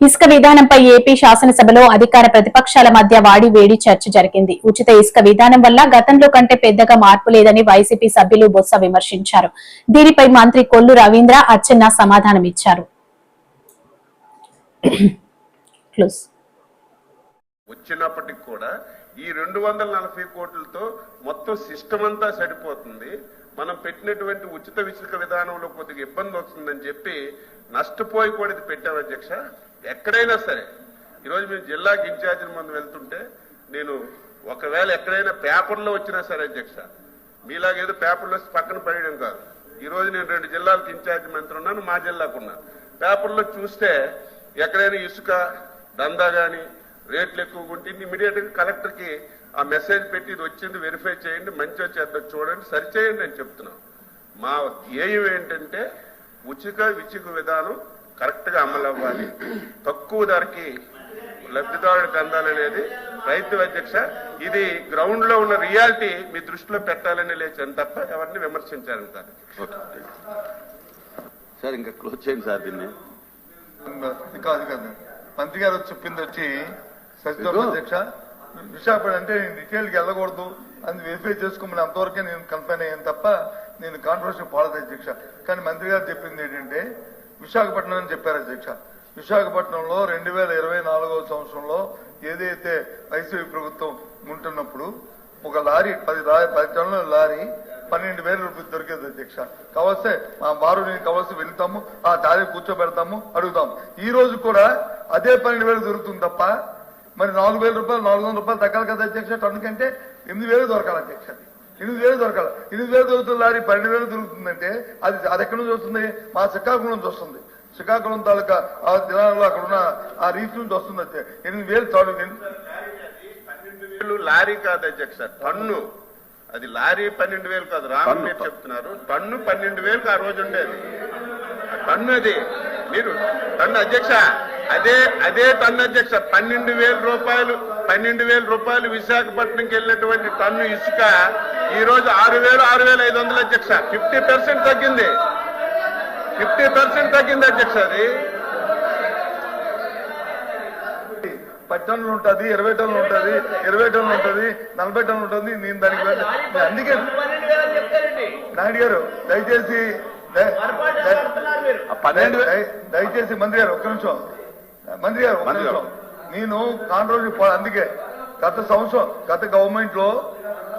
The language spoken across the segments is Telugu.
ఇసుక విధానంపై ఏపీ శాసనసభలో అధికార ప్రతిపక్షాల మధ్య వాడి వేడి చర్చ జరిగింది. ఉచిత ఇసుక విధానం వల్ల గతంలో కంటే పెద్దగా మార్పు లేదని వైసీపీ సభ్యులు బొత్స విమర్శించారు. దీనిపై మంత్రి కొల్లు రవీంద్ర అచ్చెన్న సమాధానమిచ్చారు. ఇచ్చారు వచ్చినప్పటికి కూడా ఈ రెండు వందల నలభై కోట్లతో మొత్తం సిస్టమ్ అంతా సరిపోతుంది. మనం పెట్టినటువంటి ఉచిత విసుక విధానంలో కొద్దిగా ఇబ్బంది వస్తుందని చెప్పి నష్టపోయి కూడా ఇది పెట్టాం అధ్యక్ష. ఎక్కడైనా సరే ఈరోజు మేము జిల్లాకి ఇన్ఛార్జిల ముందు వెళ్తుంటే నేను ఒకవేళ ఎక్కడైనా పేపర్లో వచ్చినా సరే అధ్యక్ష మీలాగేదో పేపర్లో పక్కన పడేయడం కాదు. ఈరోజు నేను రెండు జిల్లాలకు ఇన్ఛార్జి మంత్రి ఉన్నాను మా జిల్లాకు ఉన్నాను. పేపర్లో చూస్తే ఎక్కడైనా ఇసుక దందా కానీ రేట్లు ఎక్కువగా ఉంటే ఇమీడియట్గా కలెక్టర్కి ఆ మెసేజ్ పెట్టి ఇది వచ్చింది వెరిఫై చేయండి మంచిగా వచ్చేద్దో చూడండి సరిచేయండి అని చెప్తున్నాం. మా ధ్యేయం ఏంటంటే ఉచిత విచిక విధానం కరెక్ట్గా అమలు అవ్వాలి. తక్కువ ధరకి లబ్ధిదారుడికి అందాలనేది రైతు అధ్యక్ష ఇది గ్రౌండ్లో ఉన్న రియాలిటీ మీ దృష్టిలో పెట్టాలని లేచాను తప్ప ఎవరిని విమర్శించాలని కాదు సార్ ఇంకా క్లోజ్ చేయండి సార్ దీన్ని. కాదు కాదు. మంత్రి గారు వచ్చి చెప్పింది వచ్చి సచివ. అధ్యక్ష విశాఖపట్నం అంటే నేను డీటెయిల్కి వెళ్ళకూడదు అని వెరిఫై చేసుకోమని అంతవరకే నేను కన్ఫైన్ అయ్యాను తప్ప నేను కాంట్రవర్సీ పాడదు అధ్యక్ష. కానీ మంత్రి గారు చెప్పింది ఏంటంటే విశాఖపట్నం అని చెప్పారు అధ్యక్ష. విశాఖపట్నంలో రెండు వేల ఇరవై నాలుగవ సంవత్సరంలో ఏదైతే వైసీపీ ప్రభుత్వం ఉంటున్నప్పుడు ఒక లారీ పది లారీ పది టన్నుల లారీ పన్నెండు వేల రూపాయలు దొరికేది అధ్యక్ష. కావస్తే మా బారు కావలసి వెళ్తాము ఆ దారి కూర్చోబెడతాము అడుగుతాము ఈ రోజు కూడా అదే పన్నెండు వేలు దొరుకుతుంది తప్ప మరి నాలుగు వేల రూపాయలు నాలుగు వందల రూపాయలు తగ్గాలి కదా అధ్యక్ష టన్ను కంటే ఎనిమిది వేలు దొరకాలి అధ్యక్ష. ఎనిమిది వేలు దొరకాలి ఎనిమిది వేలు దొరుకుతుంది లారీ పన్నెండు వేలు దొరుకుతుందంటే అది అది ఎక్కడి నుంచి వస్తుంది మా శ్రీకాకుళం నుంచి వస్తుంది శ్రీకాకుళం తాలూకా ఆ జిల్లాలో అక్కడ ఉన్న ఆ రీతి నుంచి వస్తుంది అంతే ఎనిమిది వేలు చాలు లారీ కాదు అధ్యక్ష టన్ను అది లారీ పన్నెండు వేలు కాదు రామ. మీరు చెప్తున్నారు టన్ను పన్నెండు వేలకు ఆ రోజు ఉండేది టన్ను అది మీరు టన్ను అధ్యక్ష అదే అదే టన్ను అధ్యక్ష పన్నెండు వేల రూపాయలు పన్నెండు వేల రూపాయలు విశాఖపట్నంకి వెళ్ళినటువంటి టన్ను ఇసుక ఈ రోజు ఆరు వేలు ఆరు వేల ఐదు వందలు అధ్యక్ష. ఫిఫ్టీ పర్సెంట్ తగ్గింది. ఫిఫ్టీ పర్సెంట్ తగ్గింది అధ్యక్ష అది. పది టన్నులు ఉంటుంది ఇరవై టన్నులు ఉంటుంది ఇరవై టన్నులు ఉంటుంది నలభై టన్నులు ఉంటుంది నేను దానికి అందుకే నాయుడు గారు దయచేసి పన్నెండు దయచేసి మంత్రి గారు ఒక్క నిమిషం. మంత్రి గారు నేను పో- అందుకే గత సంవత్సరం గత గవర్నమెంట్లో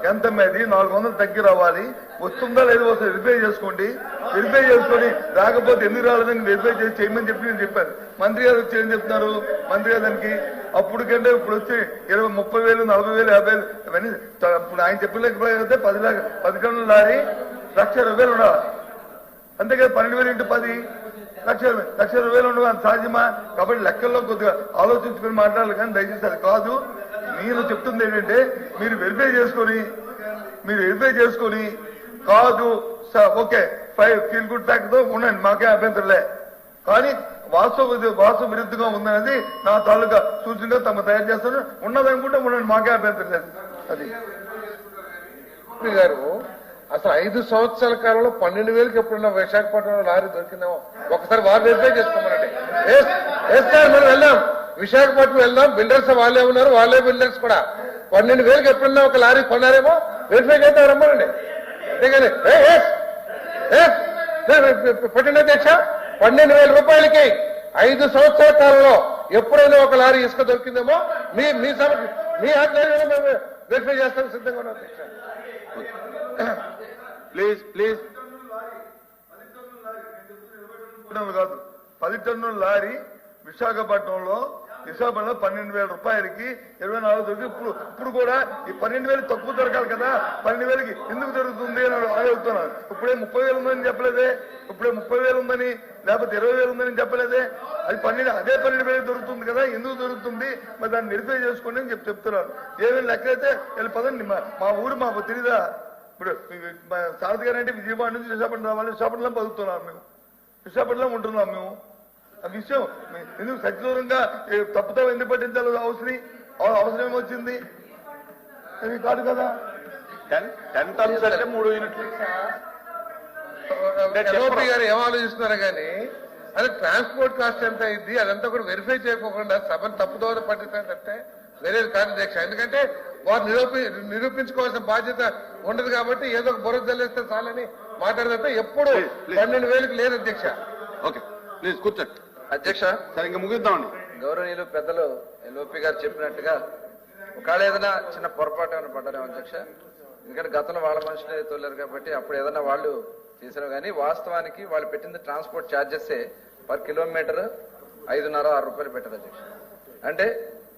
ఎంత అది నాలుగు వందలు తగ్గి రావాలి. వస్తుందా లేదో వస్తుంది వెరిఫై చేసుకోండి. వెరిఫై చేసుకొని రాకపోతే ఎందుకు రాలేదని వెరిఫై చేసి చేయమని చెప్పి నేను చెప్పాను. మంత్రి గారు వచ్చి ఏం చెప్తున్నారు? మంత్రి గారు దానికి అప్పుడు కంటే ఇప్పుడు వచ్చి ఇరవై ముప్పై వేలు నలభై వేలు యాభై వేలు ఇవన్నీ ఇప్పుడు ఆయన చెప్పలేకపోతే పది లాఖ పది టన్నుల లారీ లక్ష ఇరవై వేలు ఉండాలి. అంతేకాదు పన్నెండు వేలు ఇంటూ పది? లక్ష లక్ష ఇరవై వేలు ఉండవు అంత సాధ్యమా కాబట్టి లెక్కల్లో కొద్దిగా ఆలోచించుకొని మాట్లాడాలి కానీ దయచేసి అది కాదు. నేను చెప్తుంది ఏంటంటే మీరు వెరిఫై చేసుకొని మీరు వెరిఫై చేసుకొని కాదు స- ఓకే ఫైవ్ ఫీల్ గుడ్ ఫ్యాక్ట్తో ఉండండి మాకే అభ్యంతరలే. కానీ వాస్తవ వాస్తవ విరుద్ధంగా ఉందనేది నా తాలూకా సూచనగా తమ తయారు చేస్తాను ఉన్నదనుకుంటే ఉండండి మాకే అభ్యంతరం లేదు అది గారు అసలు ఐదు సంవత్సరాల కాలంలో పన్నెండు వేలకి ఎప్పుడున్న విశాఖపట్నంలో లారీ దొరికిందేమో? ఒకసారి వారు వెరిఫై చేసుకోమనండి. ఎస్ ఎస్ సార్ మనం వెళ్దాం విశాఖపట్నం వెళ్దాం బిల్డర్స్ వాళ్ళే ఉన్నారు వాళ్ళే బిల్డర్స్ కూడా. పన్నెండు వేలకు ఎప్పుడున్నా ఒక లారీ కొన్నారేమో వెరిఫై అయితే రమ్మనండి. అంతేగాని ఏ, ఎస్, అధ్యక్ష పన్నెండు వేల రూపాయలకి ఐదు సంవత్సరాల కాలంలో ఎప్పుడైనా ఒక లారీ ఇసుక దొరికిందేమో మీ మీ సభ మీ ఆధ్వర్యంలో మేము వెరిఫై చేస్తాం సిద్ధంగా ఉన్నాం అధ్యక్ష. Please please. కాదు పది టన్నుల లారీ విశాఖపట్నంలో విశాఖపట్నంలో పన్నెండు వేల రూపాయలకి ఇరవై నాలుగు దొరికి ఇప్పుడు ఇప్పుడు కూడా ఈ పన్నెండు వేలు తక్కువ దొరకాలి కదా. పన్నెండు వేలకి ఎందుకు దొరుకుతుంది అని అడుగుతున్నాను ఇప్పుడే ముప్పై వేలు ఉందని చెప్పలేదే. ఇప్పుడే ముప్పై వేలు ఉందని లేకపోతే ఇరవై వేలు ఉందని చెప్పలేదే. అది పన్నెండు అదే పన్నెండు వేలు దొరుకుతుంది కదా. ఎందుకు దొరుకుతుంది? మరి దాన్ని వెరిఫై చేసుకోండి అని చెప్పి చెప్తున్నారు. ఏమేమి లెక్కైతే వెళ్ళి పదండి. మా మా ఊరు మాకు తెలీదా? ఇప్పుడు సారథి గారు అంటే విజయవాడ నుంచి విశాఖపట్నం రావాలి. విశాఖపట్నం బతుకుతున్నాం మేము. విశాఖపట్నంలో ఉంటున్నాం మేము. విషయం ఎందుకు సచిదూరంగా తప్పుతో ఎందుకు పట్టించాలి అవసరం అవ- అవసరం ఏమొచ్చింది? అది కాదు కదా? టెన్ అంటే మూడు యూనిట్లు. గారు ఏం ఆలోచిస్తున్నారు కానీ అది ట్రాన్స్పోర్ట్ కాస్ట్ ఎంత అయింది? అదంతా కూడా వెరిఫై చేయకోకుండా సభను తప్పుదోవ పట్టిందంటే వేరేది కాదు అధ్యక్ష ఎందుకంటే వారు నిరూపి నిరూపించుకోవాల్సిన బాధ్యత ఉండదు కాబట్టి ఏదో ఒక బుర్ర జల్లేస్తే చాలని మాట్లాడితే ఎప్పుడు. పన్నెండు వేలకు లేదు అధ్యక్ష ఓకే ప్లీజ్ కూర్చోండి. అధ్యక్ష సరే ఇంకా ముగిద్దామండి. గౌరవనీయులు పెద్దలు ఎల్ఓపి గారు చెప్పినట్టుగా ఒకవేళ ఏదైనా చిన్న పొరపాటు ఏమైనా పడ్డారేమో అధ్యక్ష? ఎందుకంటే గతంలో వాళ్ళ మనుషులే తోలేరు కాబట్టి అప్పుడు ఏదైనా వాళ్ళు చేశారు కానీ వాస్తవానికి వాళ్ళు పెట్టింది ట్రాన్స్పోర్ట్ ఛార్జెస్ పర్ కిలోమీటర్ ఐదున్నర ఆరు రూపాయలు పెట్టారు అధ్యక్ష. అంటే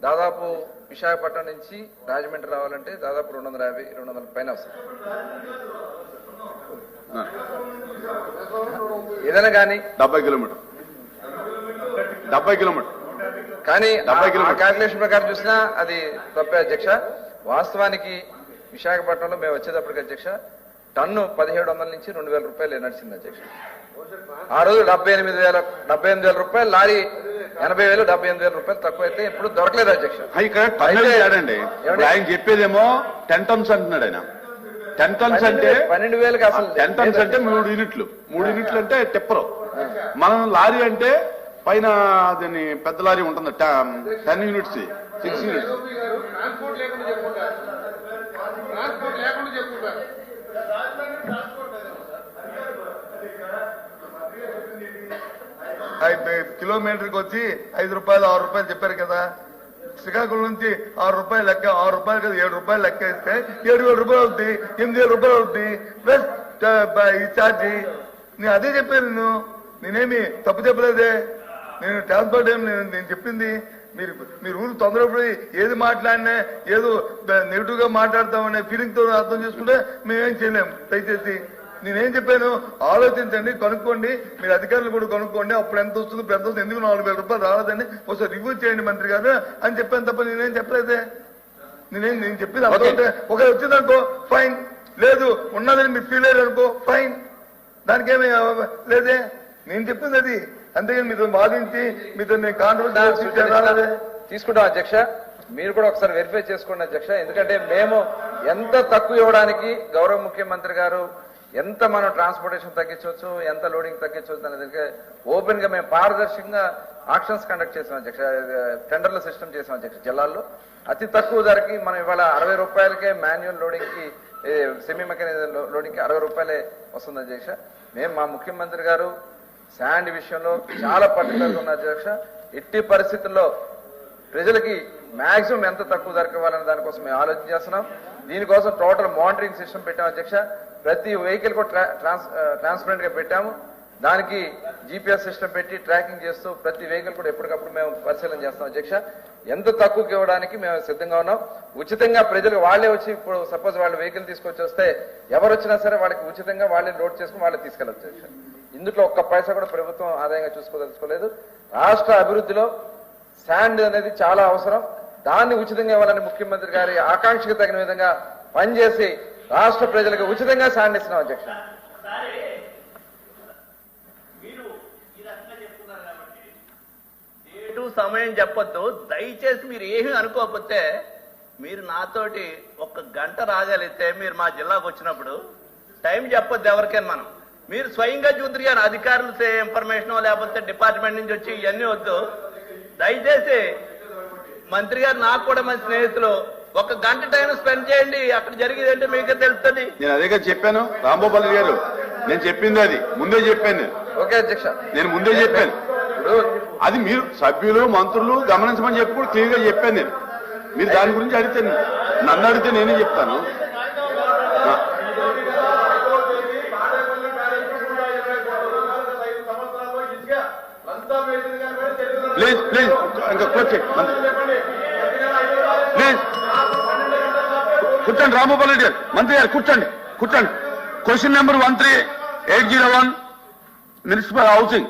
దాదాపు విశాఖపట్నం నుంచి రాజమండ్రి రావాలంటే దాదాపు రెండు వందల యాభై రెండు వందల పైన వస్తుంది. ఏదైనా కానీ డెబ్బై కిలోమీటర్. డెబ్బై కిలోమీటర్. కానీ డెబ్బై కిలోమీటర్లు. క్యాల్కులేషన్ ప్రకారం చూసినా అది తప్పే అధ్యక్ష. వాస్తవానికి విశాఖపట్నంలో మేము వచ్చేటప్పటికి అధ్యక్ష టన్ను పదిహేడు వందల నుంచి రెండు వేల రూపాయలు నడిచింది అధ్యక్ష. ఆ రోజు డెబ్బై ఎనిమిది వేల డెబ్బై ఎనిమిది వేల రూపాయలు లారీ ఎనభై వేలు డెబ్బై ఎనిమిది వేల రూపాయలు తక్కువ అయితే ఇప్పుడు దొరకలేదు అధ్యక్ష ఇక్కడ ఆయన చెప్పేదేమో టెన్ టన్స్ అంటున్నాడు ఆయన. టెన్ టన్స్ అంటే పన్నెండు వేలకు అసలు టెన్ టన్స్ అంటే మూడు యూనిట్లు. మూడు యూనిట్లు అంటే టిప్పరు. మనం లారీ అంటే పైన దీని పెద్ద లారీ ఉంటుంది టెన్ యూనిట్స్ సిక్స్ యూనిట్స్. కిలోమీటర్కి వచ్చి ఐదు రూపాయలు ఆరు రూపాయలు చెప్పారు కదా. శ్రీకాకుళం నుంచి ఆరు రూపాయలు లెక్క ఆరు రూపాయలు కదా ఏడు రూపాయలు లెక్క ఇస్తే ఏడు వేల రూపాయలు అవుద్ది ఎనిమిది వేల రూపాయలు అవుద్ది. ప్లస్ ఈ ఛార్జీ. నేను అదే చెప్పాను నేను నేనేమి తప్పు చెప్పలేదే? నేను ట్రాన్స్పోర్ట్ ఏం నేను నేను చెప్పింది మీరు మీరు ఊరు తొందరపడి ఏది మాట్లాడినా ఏదో నెగిటివ్గా మాట్లాడతామనే ఫీలింగ్తో అర్థం చేసుకుంటే మేమేం చేయలేం. దయచేసి నేనేం చెప్పాను ఆలోచించండి కనుక్కోండి మీరు అధికారులు కూడా కనుక్కోండి అప్పుడు ఎంత వస్తుంది ఎంత వస్తుంది ఎందుకు నాలుగు వేల రూపాయలు రాలేదని ఒకసారి రివ్యూ చేయండి మంత్రి గారు అని చెప్పాను తప్ప నేనేం చెప్పలేదే. నేనేం నేను చెప్పింది అర్థమైతే ఒక వచ్చిందనుకో ఫైన్ లేదు ఉన్నదని మీరు ఫీల్ అయ్యారు అనుకో ఫైన్ దానికి ఏమి లేదే. నేను చెప్పింది అది. అంతేగాని మీతో బాధించి మీతో నేను కాంట్రవర్సీ తీసుకుంటాం అధ్యక్ష. మీరు కూడా ఒకసారి వెరిఫై చేసుకోండి అధ్యక్ష. ఎందుకంటే మేము ఎంత తక్కువ ఇవ్వడానికి గౌరవ ముఖ్యమంత్రి గారు ఎంత మనం ట్రాన్స్పోర్టేషన్ తగ్గించవచ్చు ఎంత లోడింగ్ తగ్గించవచ్చు అనేది ఓపెన్గా మేము పారదర్శకంగా ఆక్షన్స్ కండక్ట్ చేసాం అధ్యక్ష. టెండర్ల సిస్టమ్ చేసాం అధ్యక్ష జిల్లాల్లో. అతి తక్కువ ధరకి మనం ఇవాళ అరవై రూపాయలకే మాన్యువల్ లోడింగ్కి సెమీ మెకానిజం లోడింగ్కి అరవై రూపాయలే వస్తుంది అధ్యక్ష. మేము మా ముఖ్యమంత్రి గారు శాండ్ విషయంలో చాలా పర్టికులర్గా ఉన్న అధ్యక్ష ఎట్టి పరిస్థితుల్లో ప్రజలకి మాక్సిమం ఎంత తక్కువ ధరకు దానికోసం మేము ఆలోచన చేస్తున్నాం. దీనికోసం టోటల్ మానిటరింగ్ సిస్టమ్ పెట్టాం అధ్యక్ష. ప్రతి వెహికల్ కూడా ట్రాన్స్ ట్రాన్స్పరెంట్గా పెట్టాము. దానికి జీపీఎస్ సిస్టమ్ పెట్టి ట్రాకింగ్ చేస్తూ ప్రతి వెహికల్ కూడా ఎప్పటికప్పుడు మేము పరిశీలన చేస్తాం. అధ్యక్ష ఎంత తక్కువకి ఇవ్వడానికి మేము సిద్ధంగా ఉన్నాం. ఉచితంగా ప్రజలు వాళ్ళే వచ్చి ఇప్పుడు సపోజ్ వాళ్ళు వెహికల్ తీసుకొచ్చి వస్తే ఎవరు వచ్చినా సరే వాళ్ళకి ఉచితంగా వాళ్ళే లోడ్ చేసుకుని వాళ్ళే తీసుకెళ్ళచ్చు అధ్యక్ష. ఇందులో ఒక్క పైసా కూడా ప్రభుత్వం ఆదాయంగా చూసుకోదలుచుకోలేదు. రాష్ట్ర అభివృద్ధిలో శాండ్ అనేది చాలా అవసరం. దాన్ని ఉచితంగా ఇవ్వాలని ముఖ్యమంత్రి గారి ఆకాంక్షకు తగిన విధంగా పనిచేసి రాష్ట్ర ప్రజలకు ఉచితంగా శాండ్ ఇస్తున్నాం అధ్యక్ష. సమయం చెప్పొద్దు. దయచేసి మీరు ఏమీ అనుకోకపోతే మీరు నాతోటి ఒక గంట రాగలిగితే మీరు మా జిల్లాకు వచ్చినప్పుడు టైం చెప్పొద్దు ఎవరికైనా మనం. మీరు స్వయంగా చూద్దరు కానీ అధికారులు ఇన్ఫర్మేషన్ లేకపోతే డిపార్ట్మెంట్ నుంచి వచ్చి ఇవన్నీ వద్దు. దయచేసి మంత్రి గారు నాకు కూడా మన స్నేహితులు ఒక గంట టైం స్పెండ్ చేయండి. అక్కడ జరిగేది ఏంటో మీకే తెలుస్తుంది. నేను అదేగా చెప్పాను. రాంగోపాల్ గారు నేను చెప్పింది అది. ముందే చెప్పాను నేను. ఓకే అధ్యక్ష. నేను ముందే చెప్పాను. ఇప్పుడు అది మీరు సభ్యులు మంత్రులు గమనించమని చెప్పి కూడా క్లియర్గా చెప్పాను నేను. మీరు దాని గురించి అడిగితే నన్ను అడిగితే నేనే చెప్తాను. ప్లీజ్ ప్లీజ్ ఇంకా కూర్చోండి ప్లీజ్ కూర్చోండి రామగోపాల్ రెడ్డి గారు. మంత్రి గారు కూర్చోండి కూర్చోండి. Question number one three eight zero one municipal housing